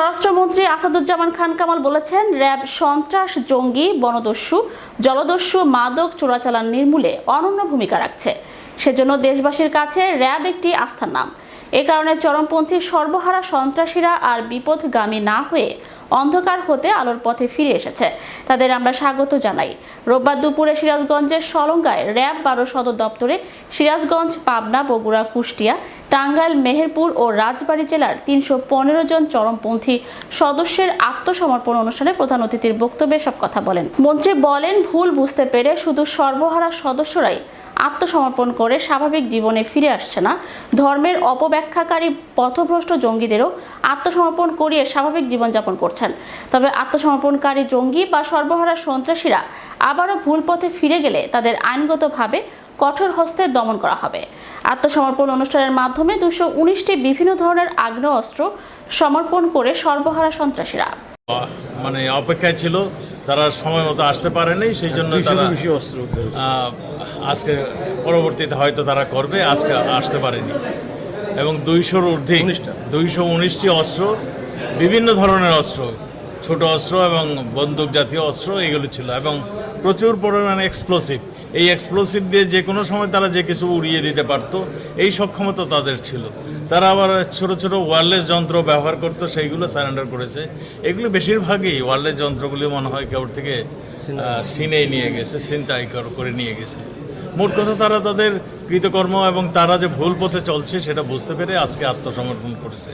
স্বরাষ্ট্রমন্ত্রী আসাদুজ্জামান খান কামাল বলেছেন, র্যাব সন্ত্রাস জঙ্গি, বনদস্যু, জলদস্যু, মাদক চোরাচালান নির্মূলে অনন্য ভূমিকা রাখছে। সেজন্য দেশবাসীর কাছে র্যাব একটি আস্থার নাম। এ কারণে চরমপন্থী সর্বহারা সন্ত্রাসীরা আর বিপদগামী না হয়ে অন্ধকার হতে আলোর পথে ফিরে এসেছে। তাদের আমরা স্বাগত জানাই। রোববার দুপুরে সিরাজগঞ্জের সলঙ্গায় র্যাব বারো সদর দপ্তরে সিরাজগঞ্জ, পাবনা, বগুড়া, কুষ্টিয়া, টাঙ্গাইল, মেহেরপুর ও রাজবাড়ী জেলার তিনশো পনেরো জন চরমপন্থী সদস্যের আত্মসমর্পণ অনুষ্ঠানে প্রধান অতিথির বক্তব্যে সব কথা বলেন। মন্ত্রী বলেন, ভুল বুঝতে পেরে শুধু সর্বহারা সদস্যরাই আত্মসমর্পণ করে স্বাভাবিক জীবনে ফিরে আসছে না। ধর্মের অপব্যাখ্যাকারী পথভ্রষ্ট জঙ্গিদেরও আত্মসমর্পণ করিয়ে স্বাভাবিক জীবনযাপন করছেন। তবে আত্মসমর্পণকারী জঙ্গি বা সর্বহারা সন্ত্রাসীরা আবারও ভুল পথে ফিরে গেলে তাদের আইনগতভাবে কঠোর হস্তে দমন করা হবে। আত্মসমর্পণ অনুষ্ঠানের মাধ্যমে দুশো উনিশটি বিভিন্ন ধরনের আগ্নেয় অস্ত্র সমর্পণ করে সর্বহারা সন্ত্রাসীরা। মানে অপেক্ষায় ছিল। তারা সময় মতো আসতে পারেনি সেই জন্য তারা অস্ত্র আজকে পরবর্তীতে হয়তো তারা করবে আজকে আসতে পারেনি। এবং দুইশোর ঊর্ধ্বে দুইশো উনিশটি অস্ত্র বিভিন্ন ধরনের অস্ত্র ছোট অস্ত্র এবং বন্দুক জাতীয় অস্ত্র এগুলো ছিল। এবং প্রচুর পরিমাণে এক্সপ্লোসিভ এই এক্সপ্লোসিভ দিয়ে যে কোনো সময় তারা যে কিছু উড়িয়ে দিতে পারতো, এই সক্ষমতা তাদের ছিল। তারা আবার ছোট ছোট ওয়্যারলেস যন্ত্র ব্যবহার করতো, সেইগুলো সারেন্ডার করেছে। এগুলো বেশিরভাগই ওয়্যারলেস যন্ত্রগুলি মনে হয় কেউ থেকে সিনে নিয়ে গেছে ছিনতাই কর- করে নিয়ে গেছে। মোট কথা তারা তাদের কৃতকর্ম এবং তারা যে ভুল পথে চলছে, সেটা বুঝতে পেরে আজকে আত্মসমর্পণ করেছে।